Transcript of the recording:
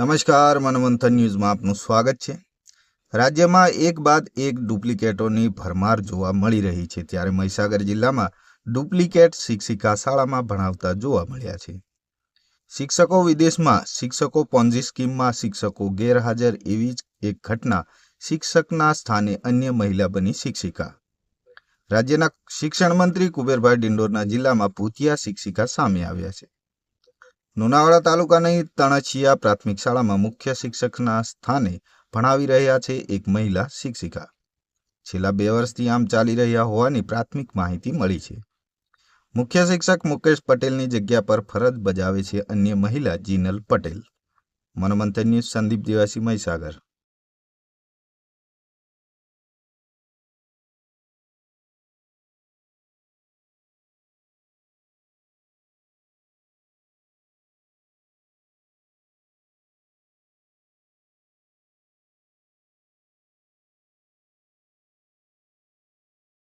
નમસ્કાર મનમંથન ન્યૂઝમાં આપનું સ્વાગત છે. રાજ્યમાં એક બાદ એક ડુપ્લિકેટોની ભરમાર જોવા મળી રહી છે ત્યારે મહીસાગર જિલ્લામાં ડુપ્લિકેટ શિક્ષિકા શાળામાં ભણાવતા જોવા મળ્યા છે. શિક્ષકો વિદેશમાં, શિક્ષકો પોન્ઝી સ્કીમમાં, શિક્ષકો ગેરહાજર એવી જ એક ઘટના શિક્ષકના સ્થાને અન્ય મહિલા બની શિક્ષિકા. રાજ્યના શિક્ષણ મંત્રી કુબેરભાઈ ડિંડોરના જિલ્લામાં ભૂતિયા શિક્ષિકા સામે આવ્યા છે. લુણાવાડા તાલુકાની તણછિયા પ્રાથમિક શાળામાં મુખ્ય શિક્ષકના સ્થાને ભણાવી રહ્યા છે એક મહિલા શિક્ષિકા. છેલ્લા બે વર્ષથી આમ ચાલી રહ્યા હોવાની પ્રાથમિક માહિતી મળી છે. મુખ્ય શિક્ષક મુકેશ પટેલની જગ્યા પર ફરજ બજાવે છે અન્ય મહિલા જીનલ પટેલ. મનોમંથન ન્યૂઝ સંદીપ દિવાસી મહીસાગર.